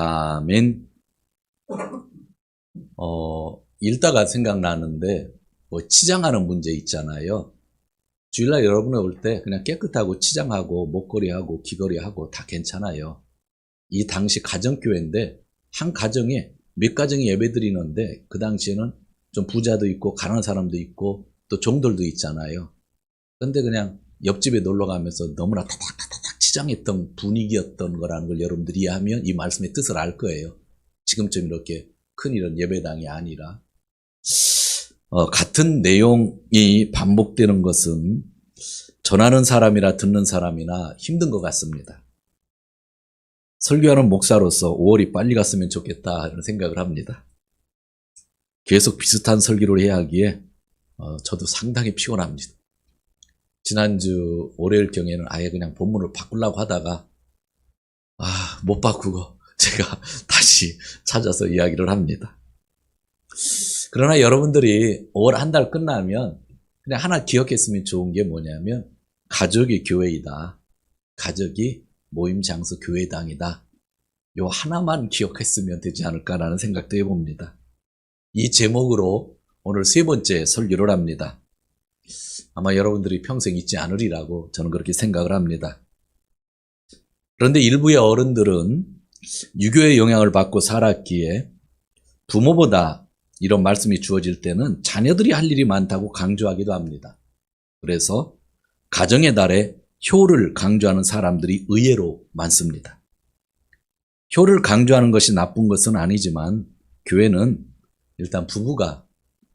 아멘. 어, 읽다가 생각나는데, 뭐, 치장하는 문제 있잖아요. 주일날 여러분이 올 때 그냥 깨끗하고 치장하고 목걸이하고 귀걸이하고 다 괜찮아요. 이 당시 가정교회인데, 한 가정에 몇 가정이 예배 드리는데, 그 당시에는 좀 부자도 있고, 가난한 사람도 있고, 또 종들도 있잖아요. 근데 그냥 옆집에 놀러 가면서 너무나 타닥타닥 치장했던 분위기였던 거라는 걸 여러분들이 이해하면 이 말씀의 뜻을 알 거예요. 지금쯤 이렇게 큰 이런 예배당이 아니라. 어, 같은 내용이 반복되는 것은 전하는 사람이나 듣는 사람이나 힘든 것 같습니다. 설교하는 목사로서 5월이 빨리 갔으면 좋겠다 이런 생각을 합니다. 계속 비슷한 설교를 해야 하기에 어, 저도 상당히 피곤합니다. 지난주 월요일경에는 아예 그냥 본문을 바꾸려고 하다가 아, 못 바꾸고 제가 다시 찾아서 이야기를 합니다. 그러나 여러분들이 5월 한달 끝나면 그냥 하나 기억했으면 좋은 게 뭐냐면 가족이 교회이다. 가족이 모임 장소 교회당이다. 요 하나만 기억했으면 되지 않을까라는 생각도 해봅니다. 이 제목으로 오늘 세 번째 설교를 합니다. 아마 여러분들이 평생 잊지 않으리라고 저는 그렇게 생각을 합니다. 그런데 일부의 어른들은 유교의 영향을 받고 살았기에 부모보다 이런 말씀이 주어질 때는 자녀들이 할 일이 많다고 강조하기도 합니다. 그래서 가정의 달에 효를 강조하는 사람들이 의외로 많습니다. 효를 강조하는 것이 나쁜 것은 아니지만 교회는 일단 부부가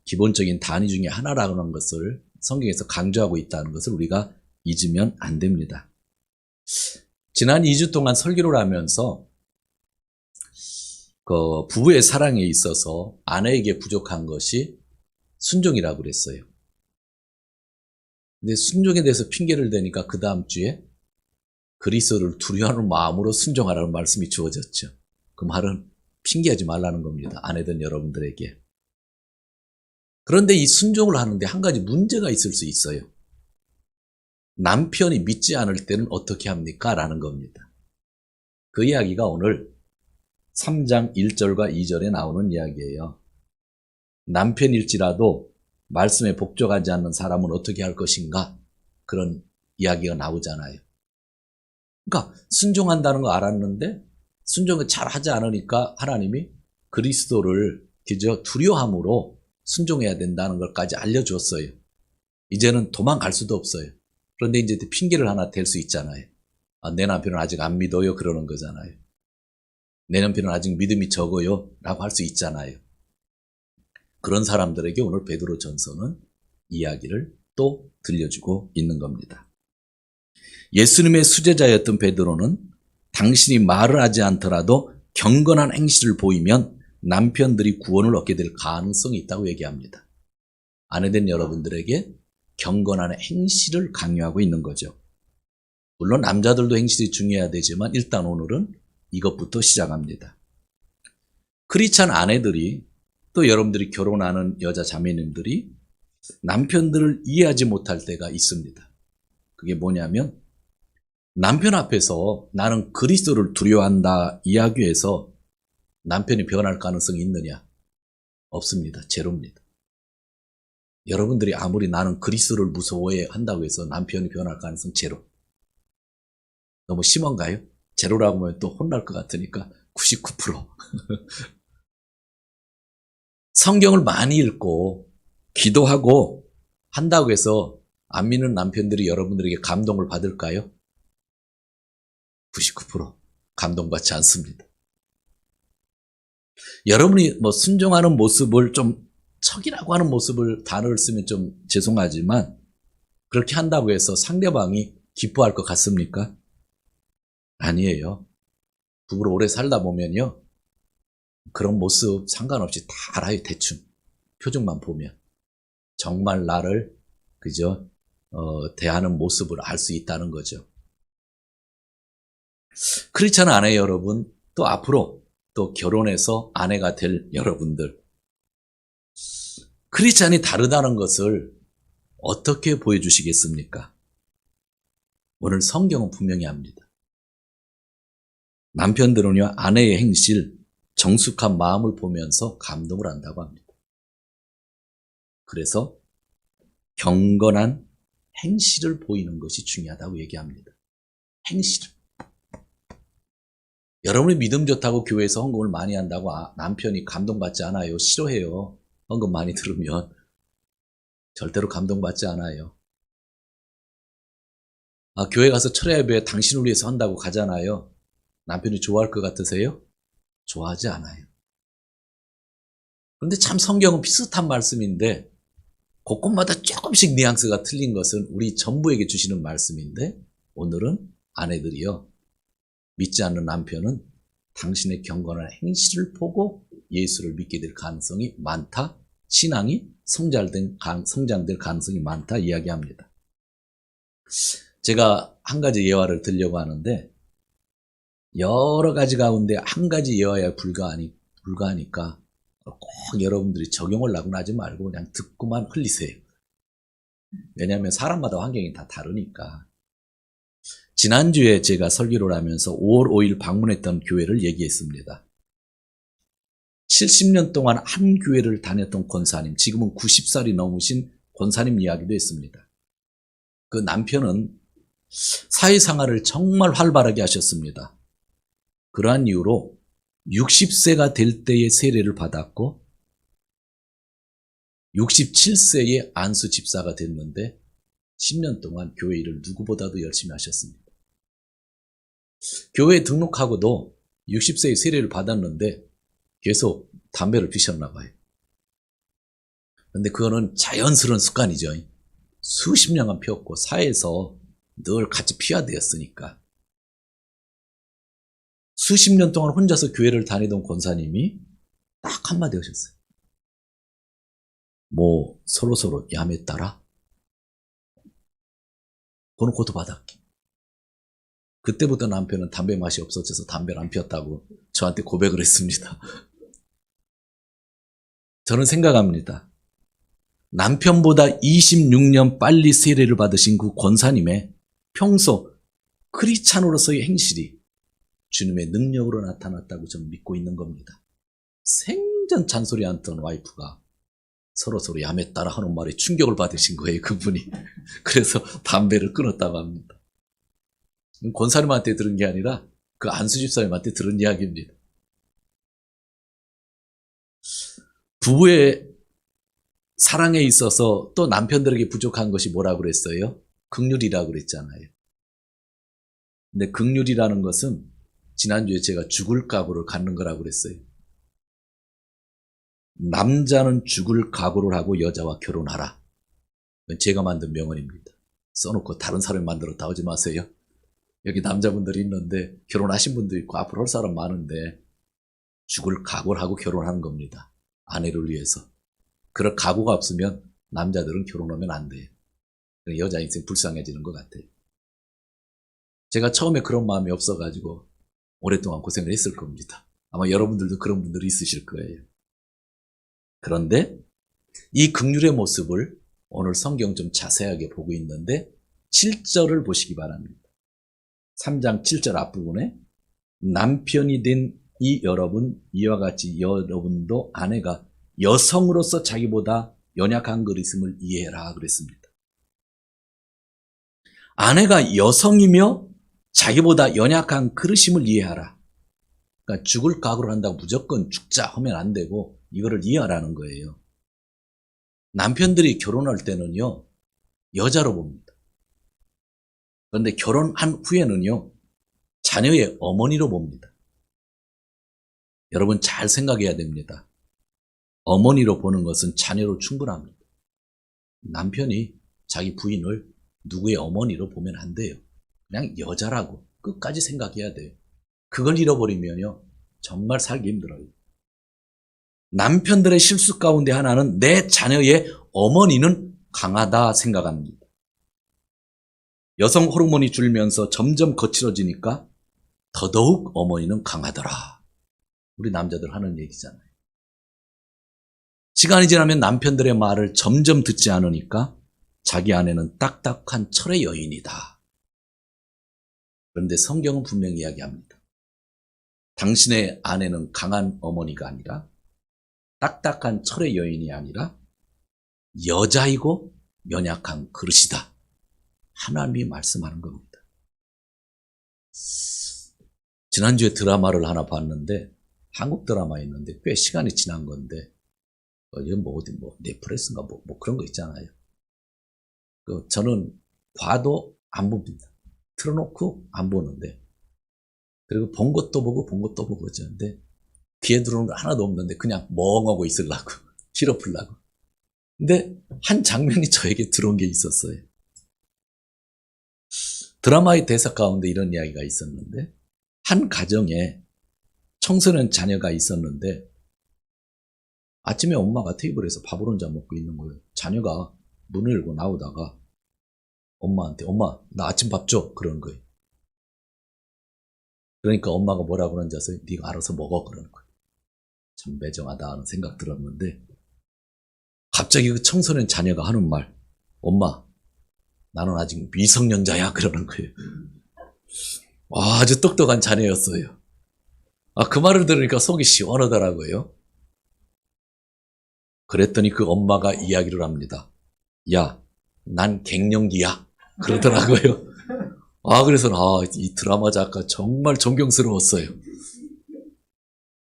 기본적인 단위 중에 하나라는 것을 성경에서 강조하고 있다는 것을 우리가 잊으면 안 됩니다. 지난 2주 동안 설교를 하면서 그 부부의 사랑에 있어서 아내에게 부족한 것이 순종이라고 그랬어요. 근데 순종에 대해서 핑계를 대니까 그 다음 주에 그리스도를 두려워하는 마음으로 순종하라는 말씀이 주어졌죠. 그 말은 핑계하지 말라는 겁니다. 아내든 여러분들에게. 그런데 이 순종을 하는데 한 가지 문제가 있을 수 있어요. 남편이 믿지 않을 때는 어떻게 합니까? 라는 겁니다. 그 이야기가 오늘 3장 1절과 2절에 나오는 이야기예요. 남편일지라도 말씀에 복종하지 않는 사람은 어떻게 할 것인가? 그런 이야기가 나오잖아요. 그러니까 순종한다는 거 알았는데 순종을 잘 하지 않으니까 하나님이 그리스도를 그저 두려함으로 순종해야 된다는 것까지 알려줬어요. 이제는 도망갈 수도 없어요. 그런데 이제 핑계를 하나 댈 수 있잖아요. 아, 내 남편은 아직 안 믿어요. 그러는 거잖아요. 내 남편은 아직 믿음이 적어요. 라고 할 수 있잖아요. 그런 사람들에게 오늘 베드로 전서는 이야기를 또 들려주고 있는 겁니다. 예수님의 수제자였던 베드로는 당신이 말을 하지 않더라도 경건한 행실을 보이면 남편들이 구원을 얻게 될 가능성이 있다고 얘기합니다. 아내된 여러분들에게 경건한 행실을 강요하고 있는 거죠. 물론 남자들도 행실이 중요해야 되지만 일단 오늘은 이것부터 시작합니다. 크리스찬 아내들이 또 여러분들이 결혼하는 여자 자매님들이 남편들을 이해하지 못할 때가 있습니다. 그게 뭐냐면 남편 앞에서 나는 그리스도를 두려워한다 이야기해서 남편이 변할 가능성이 있느냐? 없습니다. 제로입니다. 여러분들이 아무리 나는 그리스도를 무서워해 한다고 해서 남편이 변할 가능성 제로. 너무 심한가요? 제로라고 하면 또 혼날 것 같으니까 99%. 성경을 많이 읽고 기도하고 한다고 해서 안 믿는 남편들이 여러분들에게 감동을 받을까요? 99% 감동받지 않습니다. 여러분이 뭐 순종하는 모습을 좀 척이라고 하는 모습을 단어를 쓰면 좀 죄송하지만 그렇게 한다고 해서 상대방이 기뻐할 것 같습니까? 아니에요. 부부로 오래 살다 보면요. 그런 모습 상관없이 다 알아요, 대충. 표정만 보면. 정말 나를, 그죠, 어, 대하는 모습을 알 수 있다는 거죠. 크리스찬 아내 여러분, 또 앞으로 또 결혼해서 아내가 될 여러분들. 크리스찬이 다르다는 것을 어떻게 보여주시겠습니까? 오늘 성경은 분명히 합니다. 남편들은요, 아내의 행실, 정숙한 마음을 보면서 감동을 한다고 합니다. 그래서 경건한 행실을 보이는 것이 중요하다고 얘기합니다. 행실. 여러분이 믿음 좋다고 교회에서 헌금을 많이 한다고 아- 남편이 감동받지 않아요. 싫어해요. 헌금 많이 들으면. 절대로 감동받지 않아요. 아, 교회 가서 철야 예배 당신을 위해서 한다고 가잖아요. 남편이 좋아할 것 같으세요? 좋아하지 않아요. 그런데 참 성경은 비슷한 말씀인데 곳곳마다 조금씩 뉘앙스가 틀린 것은 우리 전부에게 주시는 말씀인데 오늘은 아내들이요. 믿지 않는 남편은 당신의 경건한 행실을 보고 예수를 믿게 될 가능성이 많다. 신앙이 성장된, 가- 성장될 가능성이 많다 이야기합니다. 제가 한 가지 예화를 들려고 하는데 여러 가지 가운데 한 가지 예화야 불가하니, 불가하니까 꼭 여러분들이 적용을 하지 말고 그냥 듣고만 흘리세요. 왜냐하면 사람마다 환경이 다 다르니까. 지난주에 제가 설교를 하면서 5월 5일 방문했던 교회를 얘기했습니다. 70년 동안 한 교회를 다녔던 권사님, 지금은 90살이 넘으신 권사님 이야기도 했습니다. 그 남편은 사회생활을 정말 활발하게 하셨습니다. 그러한 이유로 60세가 될 때의 세례를 받았고 67세에 안수 집사가 됐는데 10년 동안 교회 일을 누구보다도 열심히 하셨습니다. 교회에 등록하고도 60세의 세례를 받았는데 계속 담배를 피셨나 봐요. 근데 그거는 자연스러운 습관이죠. 수십 년간 피웠고 사회에서 늘 같이 피워야 되었으니까. 수십 년 동안 혼자서 교회를 다니던 권사님이 딱 한마디 하셨어요. 뭐 서로서로 야매 따라 그는 고도받았기. 그때부터 남편은 담배 맛이 없어져서 담배를 안 피웠다고 저한테 고백을 했습니다. 저는 생각합니다. 남편보다 26년 빨리 세례를 받으신 그 권사님의 평소 크리찬으로서의 행실이 주님의 능력으로 나타났다고 저는 믿고 있는 겁니다. 생전 잔소리 않던 와이프가 서로 서로 야매 따라 하는 말에 충격을 받으신 거예요, 그분이. 그래서 담배를 끊었다고 합니다. 권사님한테 들은 게 아니라 그 안수 집사님한테 들은 이야기입니다. 부부의 사랑에 있어서 또 남편들에게 부족한 것이 뭐라고 그랬어요? 극률이라고 그랬잖아요. 근데 극률이라는 것은 지난주에 제가 죽을 각오를 갖는 거라고 그랬어요. 남자는 죽을 각오를 하고 여자와 결혼하라. 제가 만든 명언입니다. 써놓고 다른 사람이 만들었다 하지 마세요. 여기 남자분들이 있는데 결혼하신 분도 있고 앞으로 할 사람 많은데 죽을 각오를 하고 결혼하는 겁니다. 아내를 위해서. 그럴 각오가 없으면 남자들은 결혼하면 안 돼요. 여자 인생 불쌍해지는 것 같아요. 제가 처음에 그런 마음이 없어가지고 오랫동안 고생을 했을 겁니다. 아마 여러분들도 그런 분들이 있으실 거예요. 그런데 이 극률의 모습을 오늘 성경 좀 자세하게 보고 있는데 7절을 보시기 바랍니다. 3장 7절 앞부분에 남편이 된 이 여러분 이와 같이 여러분도 아내가 여성으로서 자기보다 연약한 그리스을 이해해라 그랬습니다. 아내가 여성이며 자기보다 연약한 그릇임을 이해하라. 그러니까 죽을 각오를 한다고 무조건 죽자 하면 안 되고 이거를 이해하라는 거예요. 남편들이 결혼할 때는요, 여자로 봅니다. 그런데 결혼한 후에는요, 자녀의 어머니로 봅니다. 여러분 잘 생각해야 됩니다. 어머니로 보는 것은 자녀로 충분합니다. 남편이 자기 부인을 누구의 어머니로 보면 안 돼요. 그냥 여자라고 끝까지 생각해야 돼요. 그걸 잃어버리면요, 정말 살기 힘들어요. 남편들의 실수 가운데 하나는 내 자녀의 어머니는 강하다 생각합니다. 여성 호르몬이 줄면서 점점 거칠어지니까 더더욱 어머니는 강하더라. 우리 남자들 하는 얘기잖아요. 시간이 지나면 남편들의 말을 점점 듣지 않으니까 자기 아내는 딱딱한 철의 여인이다. 그런데 성경은 분명히 이야기합니다. 당신의 아내는 강한 어머니가 아니라 딱딱한 철의 여인이 아니라 여자이고 연약한 그릇이다. 하나님이 말씀하는 겁니다. 지난주에 드라마를 하나 봤는데 한국 드라마였는데 꽤 시간이 지난 건데 어, 이건 뭐 어디 뭐 넷플릭스인가 뭐, 뭐 그런 거 있잖아요. 그 저는 봐도 안 봅니다. 틀어놓고 안 보는데 그리고 본 것도 보고 본 것도 보고 그러는데 귀에 들어오는 거 하나도 없는데 그냥 멍하고 있으려고 실어 풀라고. 근데 한 장면이 저에게 들어온 게 있었어요. 드라마의 대사 가운데 이런 이야기가 있었는데 한 가정에 청소년 자녀가 있었는데 아침에 엄마가 테이블에서 밥을 혼자 먹고 있는 거예요. 자녀가 문을 열고 나오다가 엄마한테 엄마 나 아침밥 줘 그러는 거예요. 그러니까 엄마가 뭐라 그러는지 아세요? 네가 알아서 먹어 그러는 거예요. 참 매정하다 하는 생각 들었는데 갑자기 그 청소년 자녀가 하는 말 엄마 나는 아직 미성년자야 그러는 거예요. 와, 아주 똑똑한 자녀였어요. 아, 그 말을 들으니까 속이 시원하더라고요. 그랬더니 그 엄마가 이야기를 합니다. 야, 난 갱년기야. 그러더라고요. 아, 그래서, 아, 이 드라마 작가 정말 존경스러웠어요.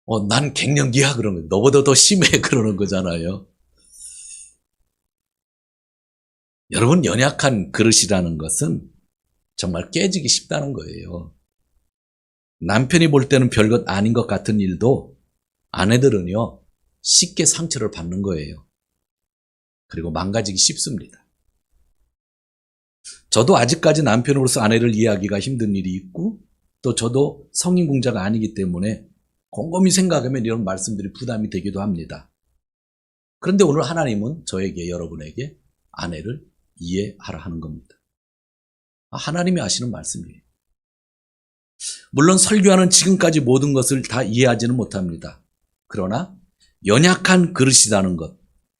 어, 난 갱년기야. 그러는 거. 너보다 더 심해. 그러는 거잖아요. 여러분, 연약한 그릇이라는 것은 정말 깨지기 쉽다는 거예요. 남편이 볼 때는 별것 아닌 것 같은 일도 아내들은요, 쉽게 상처를 받는 거예요. 그리고 망가지기 쉽습니다. 저도 아직까지 남편으로서 아내를 이해하기가 힘든 일이 있고, 또 저도 성인 공자가 아니기 때문에 곰곰이 생각하면 이런 말씀들이 부담이 되기도 합니다. 그런데 오늘 하나님은 저에게, 여러분에게 아내를 이해하라 하는 겁니다. 아, 하나님이 하시는 말씀이에요. 물론 설교하는 지금까지 모든 것을 다 이해하지는 못합니다. 그러나 연약한 그릇이라는 것,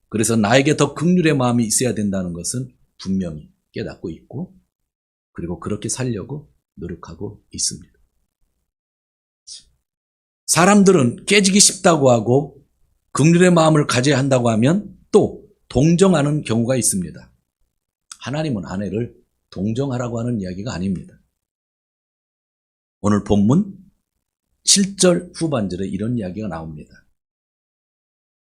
그래서 나에게 더 극률의 마음이 있어야 된다는 것은 분명히 깨닫고 있고, 그리고 그렇게 살려고 노력하고 있습니다. 사람들은 깨지기 쉽다고 하고 극률의 마음을 가져야 한다고 하면 또 동정하는 경우가 있습니다. 하나님은 아내를 동정하라고 하는 이야기가 아닙니다. 오늘 본문 7절 후반절에 이런 이야기가 나옵니다.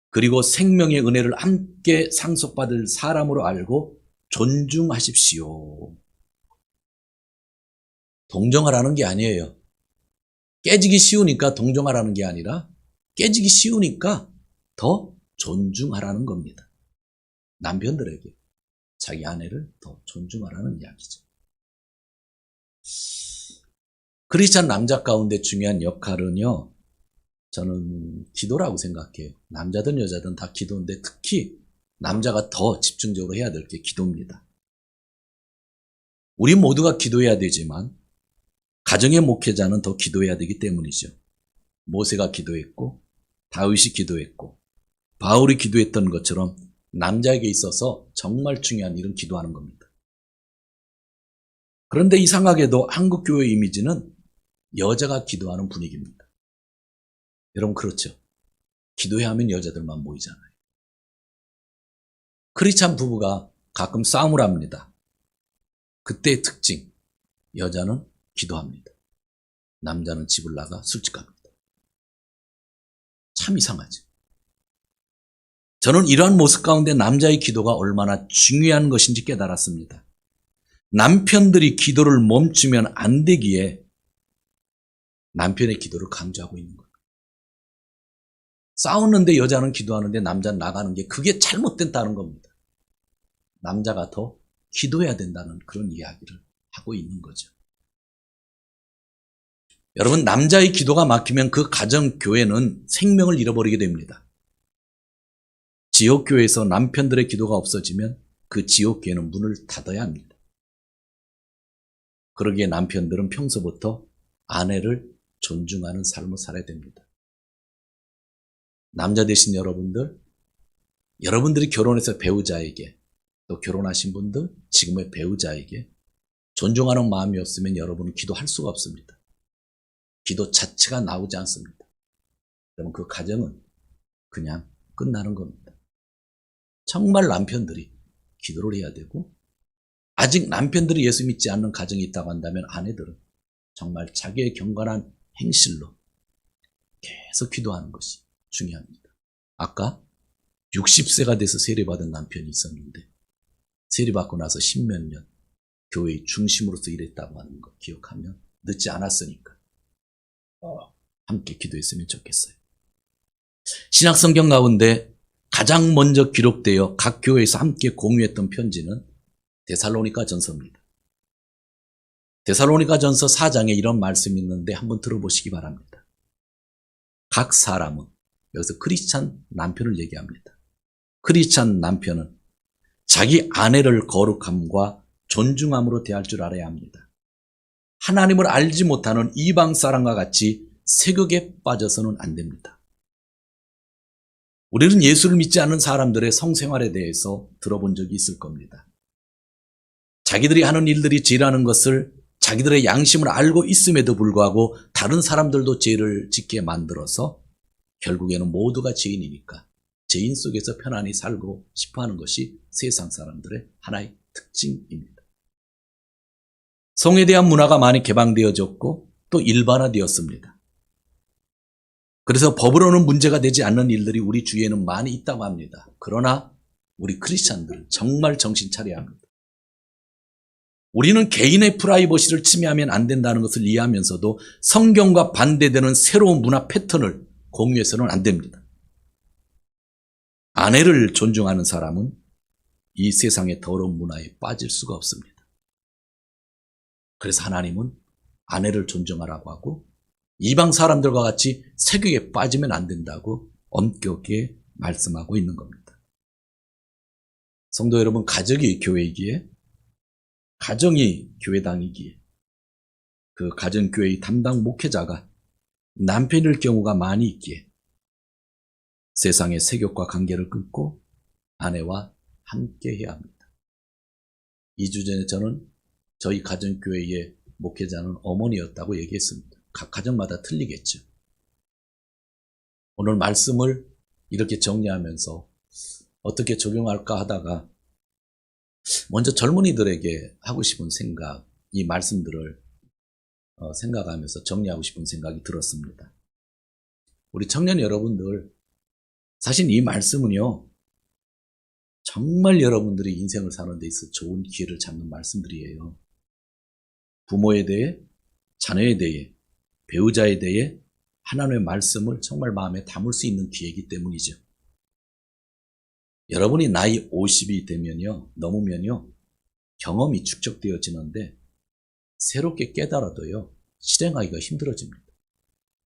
그리고 생명의 은혜를 함께 상속받을 사람으로 알고 존중하십시오. 동정하라는 게 아니에요. 깨지기 쉬우니까 동정하라는 게 아니라 깨지기 쉬우니까 더 존중하라는 겁니다. 남편들에게 자기 아내를 더 존중하라는 이야기죠. 크리스찬 남자 가운데 중요한 역할은요, 저는 기도라고 생각해요. 남자든 여자든 다 기도인데 특히 남자가 더 집중적으로 해야 될 게 기도입니다. 우리 모두가 기도해야 되지만 가정의 목회자는 더 기도해야 되기 때문이죠. 모세가 기도했고 다윗이 기도했고 바울이 기도했던 것처럼 남자에게 있어서 정말 중요한 일은 기도하는 겁니다. 그런데 이상하게도 한국 교회 이미지는 여자가 기도하는 분위기입니다. 여러분 그렇죠? 기도해야 하면 여자들만 모이잖아요. 크리스찬 부부가 가끔 싸움을 합니다. 그때의 특징, 여자는 기도합니다. 남자는 집을 나가 술집 갑니다. 참 이상하죠. 저는 이러한 모습 가운데 남자의 기도가 얼마나 중요한 것인지 깨달았습니다. 남편들이 기도를 멈추면 안 되기에 남편의 기도를 강조하고 있는 거예요. 싸우는데 여자는 기도하는데 남자는 나가는 게 그게 잘못된다는 겁니다. 남자가 더 기도해야 된다는 그런 이야기를 하고 있는 거죠. 여러분, 남자의 기도가 막히면 그 가정 교회는 생명을 잃어버리게 됩니다. 지옥교회에서 남편들의 기도가 없어지면 그 지옥교회는 문을 닫아야 합니다. 그러기에 남편들은 평소부터 아내를 존중하는 삶을 살아야 됩니다. 남자 되신 여러분들, 여러분들이 결혼해서 배우자에게, 또 결혼하신 분들, 지금의 배우자에게 존중하는 마음이 없으면 여러분은 기도할 수가 없습니다. 기도 자체가 나오지 않습니다. 그러면 그 가정은 그냥 끝나는 겁니다. 정말 남편들이 기도를 해야 되고 아직 남편들이 예수 믿지 않는 가정이 있다고 한다면 아내들은 정말 자기의 경건한 행실로 계속 기도하는 것이 중요합니다. 아까 60세가 돼서 세례받은 남편이 있었는데 세례받고 나서 십몇 년 교회의 중심으로서 일했다고 하는 거 기억하면 늦지 않았으니까 어, 함께 기도했으면 좋겠어요. 신약성경 가운데 가장 먼저 기록되어 각 교회에서 함께 공유했던 편지는 데살로니가 전서입니다. 데살로니가 전서 4장에 이런 말씀이 있는데 한번 들어보시기 바랍니다. 각 사람은 여기서 크리스찬 남편을 얘기합니다. 크리스찬 남편은 자기 아내를 거룩함과 존중함으로 대할 줄 알아야 합니다. 하나님을 알지 못하는 이방 사람과 같이 세극에 빠져서는 안 됩니다. 우리는 예수를 믿지 않는 사람들의 성생활에 대해서 들어본 적이 있을 겁니다. 자기들이 하는 일들이 죄라는 것을 자기들의 양심을 알고 있음에도 불구하고 다른 사람들도 죄를 짓게 만들어서 결국에는 모두가 죄인이니까 죄인 속에서 편안히 살고 싶어 하는 것이 세상 사람들의 하나의 특징입니다. 성에 대한 문화가 많이 개방되어졌고 또 일반화되었습니다. 그래서 법으로는 문제가 되지 않는 일들이 우리 주위에는 많이 있다고 합니다. 그러나 우리 크리스찬들은 정말 정신 차려야 합니다. 우리는 개인의 프라이버시를 침해하면 안 된다는 것을 이해하면서도 성경과 반대되는 새로운 문화 패턴을 공유해서는 안 됩니다. 아내를 존중하는 사람은 이 세상의 더러운 문화에 빠질 수가 없습니다. 그래서 하나님은 아내를 존중하라고 하고 이방 사람들과 같이 세격에 빠지면 안 된다고 엄격하게 말씀하고 있는 겁니다. 성도 여러분, 가족이 교회이기에, 가정이 교회당이기에, 그 가정교회의 담당 목회자가 남편일 경우가 많이 있기에, 세상의 세격과 관계를 끊고 아내와 함께 해야 합니다. 2주 전에 저는 저희 가정교회의 목회자는 어머니였다고 얘기했습니다. 각 가정마다 틀리겠죠. 오늘 말씀을 이렇게 정리하면서 어떻게 적용할까 하다가 먼저 젊은이들에게 하고 싶은 생각, 이 말씀들을 어, 생각하면서 정리하고 싶은 생각이 들었습니다. 우리 청년 여러분들, 사실 이 말씀은요, 정말 여러분들이 인생을 사는 데 있어 좋은 기회를 잡는 말씀들이에요. 부모에 대해, 자녀에 대해, 배우자에 대해 하나님의 말씀을 정말 마음에 담을 수 있는 기회이기 때문이죠. 여러분이 나이 50이 되면요, 넘으면요, 경험이 축적되어지는데 새롭게 깨달아도요, 실행하기가 힘들어집니다.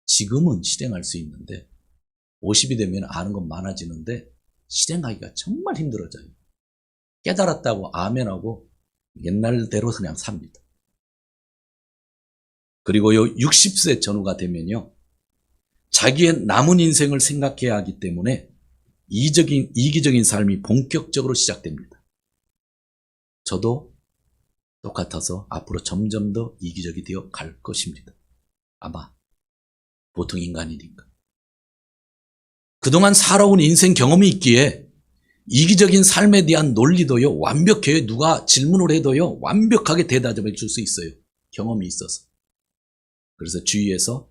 지금은 실행할 수 있는데 50이 되면 아는 건 많아지는데 실행하기가 정말 힘들어져요. 깨달았다고 아멘하고 옛날대로 그냥 삽니다. 그리고 요, 60세 전후가 되면요, 자기의 남은 인생을 생각해야 하기 때문에 이적인, 이기적인 삶이 본격적으로 시작됩니다. 저도 똑같아서 앞으로 점점 더 이기적이 되어 갈 것입니다. 아마 보통 인간이니까. 그동안 살아온 인생 경험이 있기에 이기적인 삶에 대한 논리도요, 완벽해요. 누가 질문을 해도요, 완벽하게 대답해 줄 수 있어요. 경험이 있어서. 그래서 주위에서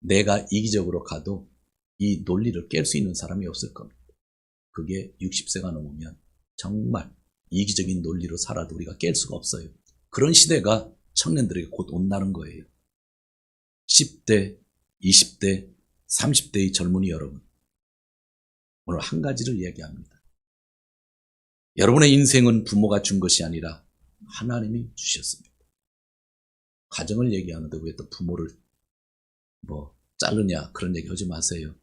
내가 이기적으로 가도 이 논리를 깰 수 있는 사람이 없을 겁니다. 그게 60세가 넘으면 정말 이기적인 논리로 살아도 우리가 깰 수가 없어요. 그런 시대가 청년들에게 곧 온다는 거예요. 10대, 20대, 30대의 젊은이 여러분. 오늘 한 가지를 이야기합니다. 여러분의 인생은 부모가 준 것이 아니라 하나님이 주셨습니다. 가정을 얘기하는데 왜 또 부모를 뭐 자르냐 그런 얘기 하지 마세요.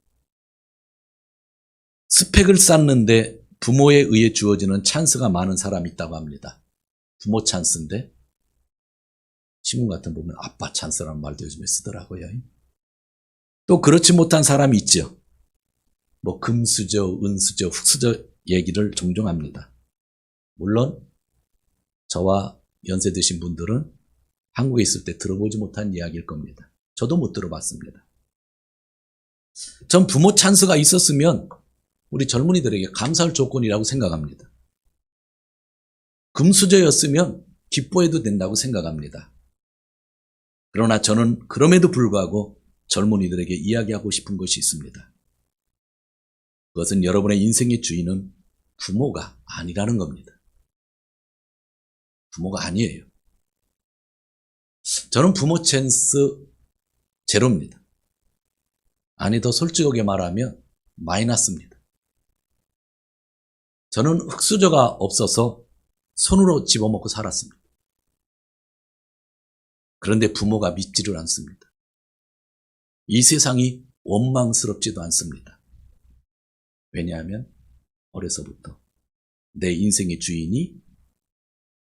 스펙을 쌓는데 부모에 의해 주어지는 찬스가 많은 사람이 있다고 합니다. 부모 찬스인데 신문 같은 거 보면 아빠 찬스라는 말도 요즘에 쓰더라고요. 또 그렇지 못한 사람이 있죠. 뭐 금수저, 은수저, 흑수저 얘기를 종종 합니다. 물론 저와 연세 드신 분들은 한국에 있을 때 들어보지 못한 이야기일 겁니다. 저도 못 들어봤습니다. 전 부모 찬스가 있었으면 우리 젊은이들에게 감사할 조건이라고 생각합니다. 금수저였으면 기뻐해도 된다고 생각합니다. 그러나 저는 그럼에도 불구하고 젊은이들에게 이야기하고 싶은 것이 있습니다. 그것은 여러분의 인생의 주인은 부모가 아니라는 겁니다. 부모가 아니에요. 저는 부모 찬스 제로입니다. 아니, 더 솔직하게 말하면 마이너스입니다. 저는 흙수저가 없어서 손으로 집어먹고 살았습니다. 그런데 부모가 믿지를 않습니다. 이 세상이 원망스럽지도 않습니다. 왜냐하면 어려서부터 내 인생의 주인이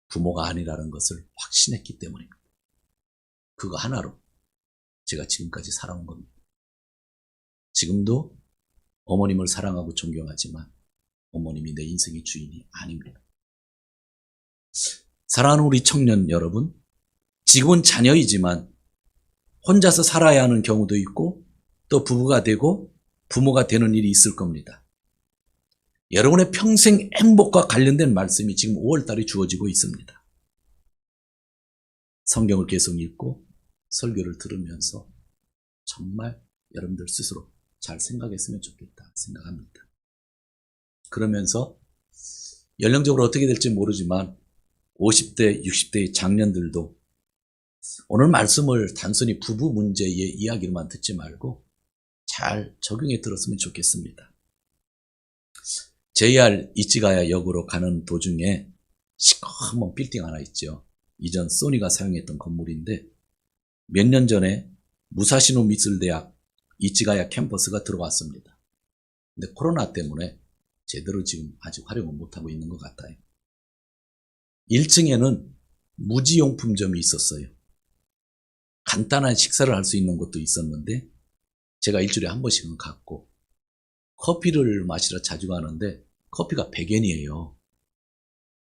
부모가 아니라는 것을 확신했기 때문입니다. 그거 하나로 제가 지금까지 살아온 겁니다. 지금도 어머님을 사랑하고 존경하지만 어머님이 내 인생의 주인이 아닙니다. 사랑하는 우리 청년 여러분, 지금은 자녀이지만 혼자서 살아야 하는 경우도 있고 또 부부가 되고 부모가 되는 일이 있을 겁니다. 여러분의 평생 행복과 관련된 말씀이 지금 5월달에 주어지고 있습니다. 성경을 계속 읽고 설교를 들으면서 정말 여러분들 스스로 잘 생각했으면 좋겠다 생각합니다. 그러면서 연령적으로 어떻게 될지 모르지만 50대, 60대의 장년들도 오늘 말씀을 단순히 부부 문제의 이야기로만 듣지 말고 잘 적용해 들었으면 좋겠습니다. JR 이치가야 역으로 가는 도중에 시커먼 빌딩 하나 있죠. 이전 소니가 사용했던 건물인데 몇 년 전에 무사시노 미술대학 이치가야 캠퍼스가 들어왔습니다. 근데 코로나 때문에 제대로 지금 아직 활용을 못하고 있는 것 같아요. 1층에는 무지용품점이 있었어요. 간단한 식사를 할 수 있는 곳도 있었는데 제가 일주일에 한 번씩은 갔고 커피를 마시러 자주 가는데 커피가 100엔이에요.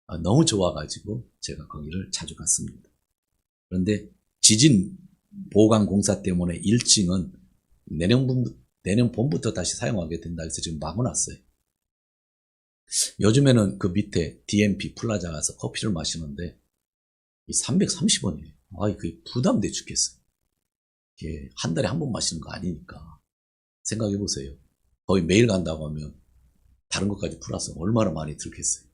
아, 너무 좋아가지고 제가 거기를 자주 갔습니다. 그런데 지진 보강 공사 때문에 1층은 내년, 봄, 내년 봄부터 다시 사용하게 된다 해서 지금 막아놨어요. 요즘에는 그 밑에 DMP 플라자 가서 커피를 마시는데 330원이에요. 아, 그게 부담돼 죽겠어요. 한 달에 한 번 마시는 거 아니니까. 생각해 보세요. 거의 매일 간다고 하면 다른 것까지 플러스 얼마나 많이 들겠어요.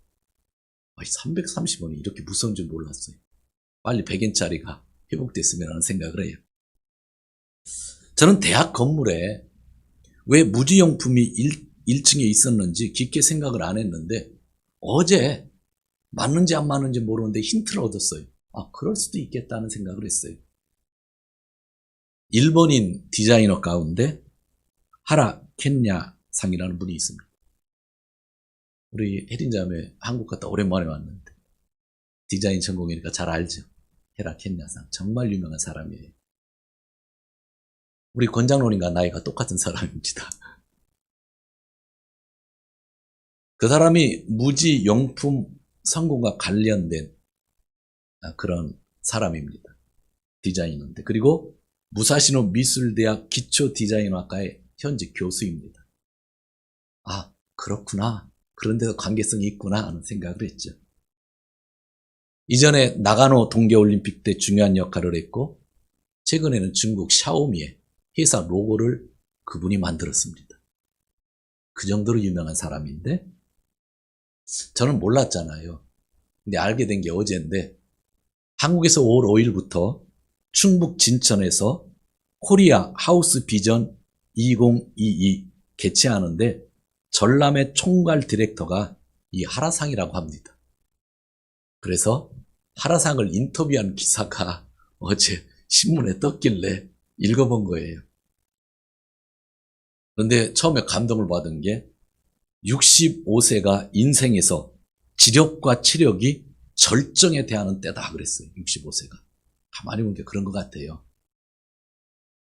아, 330원이 이렇게 무서운 줄 몰랐어요. 빨리 100엔짜리가 회복됐으면 하는 생각을 해요. 저는 대학 건물에 왜 무지용품이 1, 1층에 있었는지 깊게 생각을 안 했는데 어제 맞는지 안 맞는지 모르는데 힌트를 얻었어요. 아, 그럴 수도 있겠다는 생각을 했어요. 일본인 디자이너 가운데 하라 켄야 상이라는 분이 있습니다. 우리 혜린 자매 한국 갔다 오랜만에 왔는데 디자인 전공이니까 잘 알죠. 헤라 켄야상 정말 유명한 사람이에요. 우리 권장로님과 나이가 똑같은 사람입니다. 그 사람이 무지 용품 성공과 관련된 그런 사람입니다. 디자이너인데 그리고 무사시노 미술대학 기초 디자인학과의 현직 교수입니다. 아 그렇구나. 그런데도 관계성이 있구나 하는 생각을 했죠. 이전에 나가노 동계올림픽 때 중요한 역할을 했고 최근에는 중국 샤오미의 회사 로고를 그분이 만들었습니다. 그 정도로 유명한 사람인데 저는 몰랐잖아요. 근데 알게 된 게 어제인데 한국에서 5월 5일부터 충북 진천에서 코리아 하우스 비전 2022 개최하는데 전람회 총괄 디렉터가 이 하라상이라고 합니다. 그래서 하라상을 인터뷰한 기사가 어제 신문에 떴길래 읽어본 거예요. 그런데 처음에 감동을 받은 게 65세가 인생에서 지력과 체력이 절정에 대하는 때다 그랬어요. 65세가. 가만히 보니까 그런 것 같아요.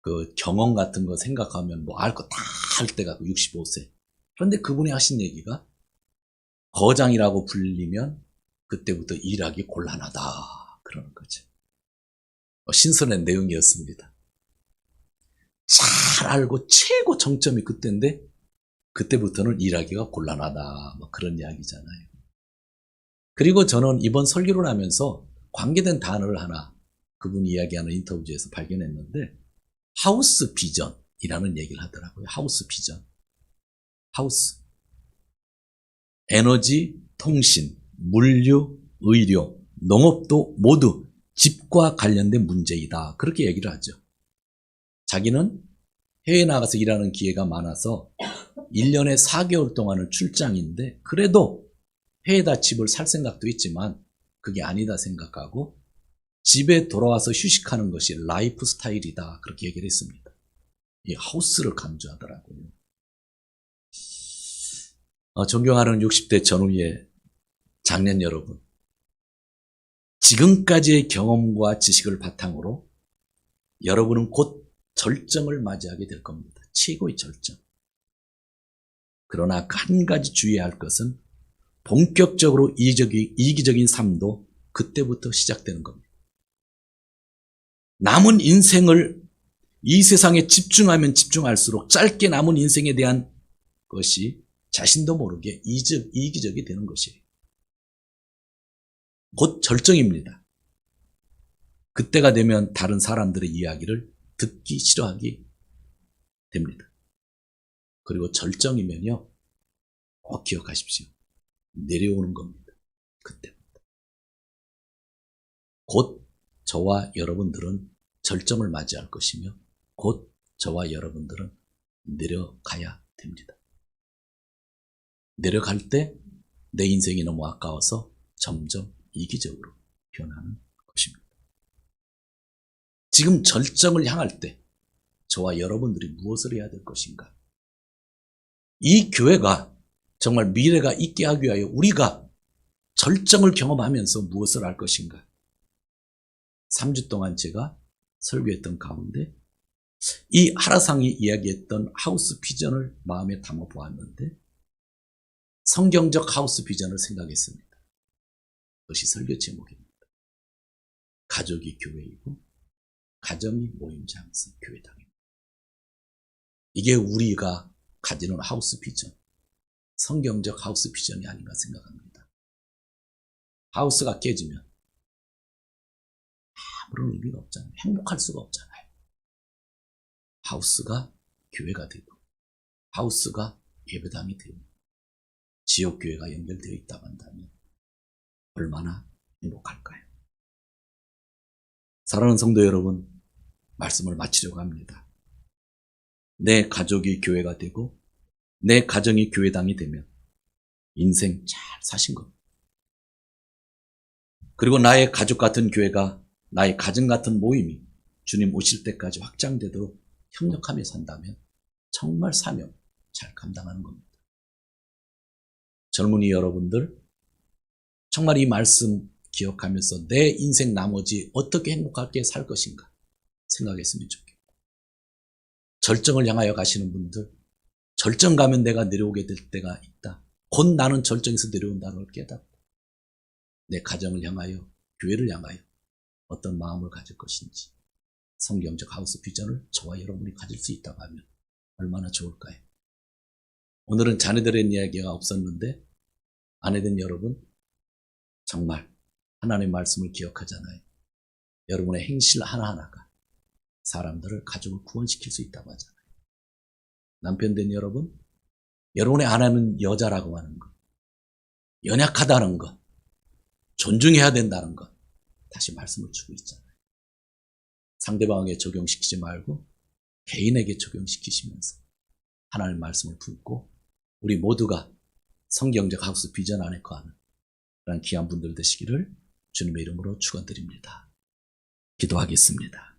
그 경험 같은 거 생각하면 뭐 알 거 다 할 때가 그 65세. 그런데 그분이 하신 얘기가 거장이라고 불리면 그때부터 일하기 곤란하다. 그러는 거죠. 어, 신선한 내용이었습니다. 잘 알고 최고 정점이 그때인데 그때부터는 일하기가 곤란하다. 뭐 그런 이야기잖아요. 그리고 저는 이번 설교를 하면서 관계된 단어를 하나 그분이 이야기하는 인터뷰에서 발견했는데 하우스 비전이라는 얘기를 하더라고요. 하우스 비전. 하우스. 에너지, 통신, 물류, 의료, 농업도 모두 집과 관련된 문제이다. 그렇게 얘기를 하죠. 자기는 해외 나가서 일하는 기회가 많아서 1년에 4개월 동안은 출장인데 그래도 해외다 집을 살 생각도 있지만 그게 아니다 생각하고 집에 돌아와서 휴식하는 것이 라이프 스타일이다. 그렇게 얘기를 했습니다. 이 하우스를 강조하더라고요. 어, 존경하는 60대 전후의 장년 여러분. 지금까지의 경험과 지식을 바탕으로 여러분은 곧 절정을 맞이하게 될 겁니다. 최고의 절정. 그러나 한 가지 주의해야 할 것은 본격적으로 이기적인, 이기적인 삶도 그때부터 시작되는 겁니다. 남은 인생을 이 세상에 집중하면 집중할수록 짧게 남은 인생에 대한 것이 자신도 모르게 이적, 이기적이 되는 것이에요. 곧 절정입니다. 그때가 되면 다른 사람들의 이야기를 듣기 싫어하게 됩니다. 그리고 절정이면요, 꼭 기억하십시오. 내려오는 겁니다. 그때부터. 곧 저와 여러분들은 절정을 맞이할 것이며, 곧 저와 여러분들은 내려가야 됩니다. 내려갈 때 내 인생이 너무 아까워서 점점 이기적으로 변하는 것입니다. 지금 절정을 향할 때 저와 여러분들이 무엇을 해야 될 것인가? 이 교회가 정말 미래가 있게 하기 위하여 우리가 절정을 경험하면서 무엇을 할 것인가? 3주 동안 제가 설교했던 가운데 이 하라상이 이야기했던 하우스 비전을 마음에 담아 보았는데 성경적 하우스 비전을 생각했습니다. 그것이 설교 제목입니다. 가족이 교회이고 가정이 모임 장소 교회당입니다. 이게 우리가 가지는 하우스 비전, 성경적 하우스 비전이 아닌가 생각합니다. 하우스가 깨지면 아무런 의미가 없잖아요. 행복할 수가 없잖아요. 하우스가 교회가 되고 하우스가 예배당이 되고 지역교회가 연결되어 있다고 한다면 얼마나 행복할까요? 사랑하는 성도 여러분, 말씀을 마치려고 합니다. 내 가족이 교회가 되고 내 가정이 교회당이 되면 인생 잘 사신 겁니다. 그리고 나의 가족 같은 교회가 나의 가정 같은 모임이 주님 오실 때까지 확장되도록 협력하며 산다면 정말 사명 잘 감당하는 겁니다. 젊은이 여러분들, 정말 이 말씀 기억하면서 내 인생 나머지 어떻게 행복하게 살 것인가 생각했으면 좋겠고, 절정을 향하여 가시는 분들, 절정 가면 내가 내려오게 될 때가 있다. 곧 나는 절정에서 내려온다는 걸 깨닫고, 내 가정을 향하여, 교회를 향하여 어떤 마음을 가질 것인지, 성경적 하우스 비전을 저와 여러분이 가질 수 있다고 하면 얼마나 좋을까요? 오늘은 자녀들의 이야기가 없었는데 아내된 여러분 정말 하나님의 말씀을 기억하잖아요. 여러분의 행실 하나하나가 사람들을 가족을 구원시킬 수 있다고 하잖아요. 남편 된 여러분 여러분의 아내는 여자라고 하는 것 연약하다는 것 존중해야 된다는 것 다시 말씀을 주고 있잖아요. 상대방에게 적용시키지 말고 개인에게 적용시키시면서 하나님의 말씀을 품고 우리 모두가 성경적 하우스 비전 안에 거하는 그런 귀한 분들 되시기를 주님의 이름으로 축원드립니다. 기도하겠습니다.